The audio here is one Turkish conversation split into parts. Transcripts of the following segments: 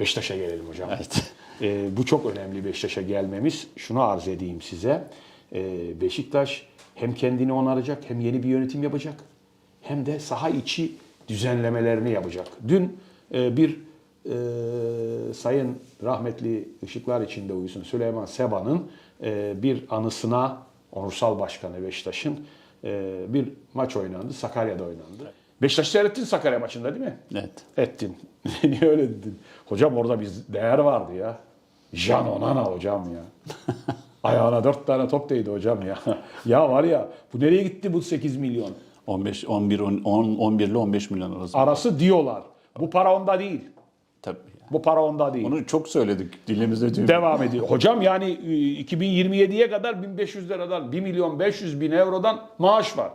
Beşiktaş'a gelelim hocam. Evet. Ee, bu çok önemli Beşiktaş'a gelmemiz. Şunu arz edeyim size. Ee, Beşiktaş hem kendini onaracak hem yeni bir yönetim yapacak. Hem de saha içi düzenlemelerini yapacak. Dün e, bir e, sayın rahmetli ışıklar içinde uyusun Süleyman Seba'nın e, bir anısına onursal başkanı Beşiktaş'ın e, bir maç oynandı. Sakarya'da oynandı. Beşiktaş seyrettin Sakarya maçında değil mi? Evet. Ettin. Niye öyle dedin? Hocam orada bir değer vardı ya. Jan Onana hocam ya. Ayağına dört tane top değdi hocam ya. ya var ya bu nereye gitti bu 8 milyon? 15 11 10 11 ile 15 milyon arası. Arası diyorlar. Bu para onda değil. Tabii. Bu para onda değil. Onu çok söyledik dilimizde tüy. Devam ediyor. Hocam yani e, 2027'ye kadar 1500 liradan 1 milyon 500 bin eurodan maaş var.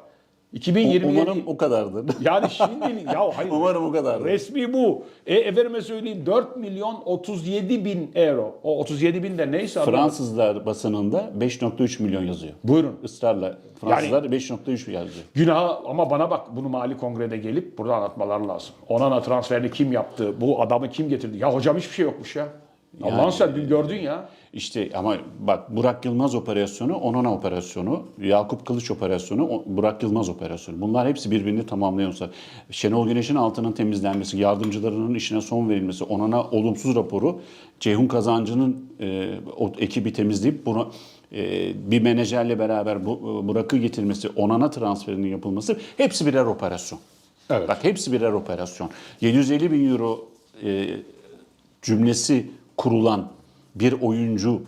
2027 Umarım o kadardır. yani şimdi ya hayır. Umarım o kadar. Resmi bu. E, efendime söyleyeyim 4 milyon 37 bin euro. O 37 bin de neyse. adam- Fransızlar basınında 5.3 milyon yazıyor. Buyurun. Israrla Fransızlar 5.3 yazıyor. Günah ama bana bak bunu Mali Kongre'de gelip burada anlatmalar lazım. Onana transferini kim yaptı? Bu adamı kim getirdi? Ya hocam hiçbir şey yokmuş ya. Allah'ın sen dün gördün ya. İşte ama bak Burak Yılmaz operasyonu, Onana operasyonu, Yakup Kılıç operasyonu, Burak Yılmaz operasyonu. Bunlar hepsi birbirini tamamlıyorsa. Şenol Güneş'in altının temizlenmesi, yardımcılarının işine son verilmesi, Onana olumsuz raporu, Ceyhun Kazancı'nın e, o ekibi temizleyip buna e, bir menajerle beraber bu, Burak'ı getirmesi, Onana transferinin yapılması hepsi birer operasyon. Evet. Bak hepsi birer operasyon. 750 bin euro e, cümlesi kurulan bir oyuncu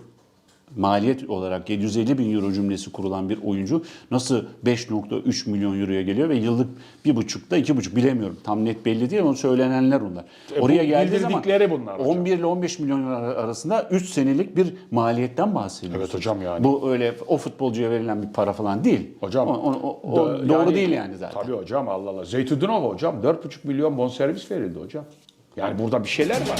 maliyet olarak 750 bin euro cümlesi kurulan bir oyuncu nasıl 5.3 milyon euroya geliyor ve yıllık bir buçukta iki buçuk bilemiyorum. Tam net belli değil ama söylenenler bunlar. E, Oraya geldiği zaman bunlar hocam. 11 ile 15 milyon euro arasında 3 senelik bir maliyetten bahsediyoruz. Evet hocam yani. Bu öyle o futbolcuya verilen bir para falan değil. Hocam. O, o- o- o Dö- doğru değil yani zaten. Tabii hocam Allah Allah. Zeytudinov hocam 4,5 milyon bonservis verildi hocam. Yani burada bir şeyler var.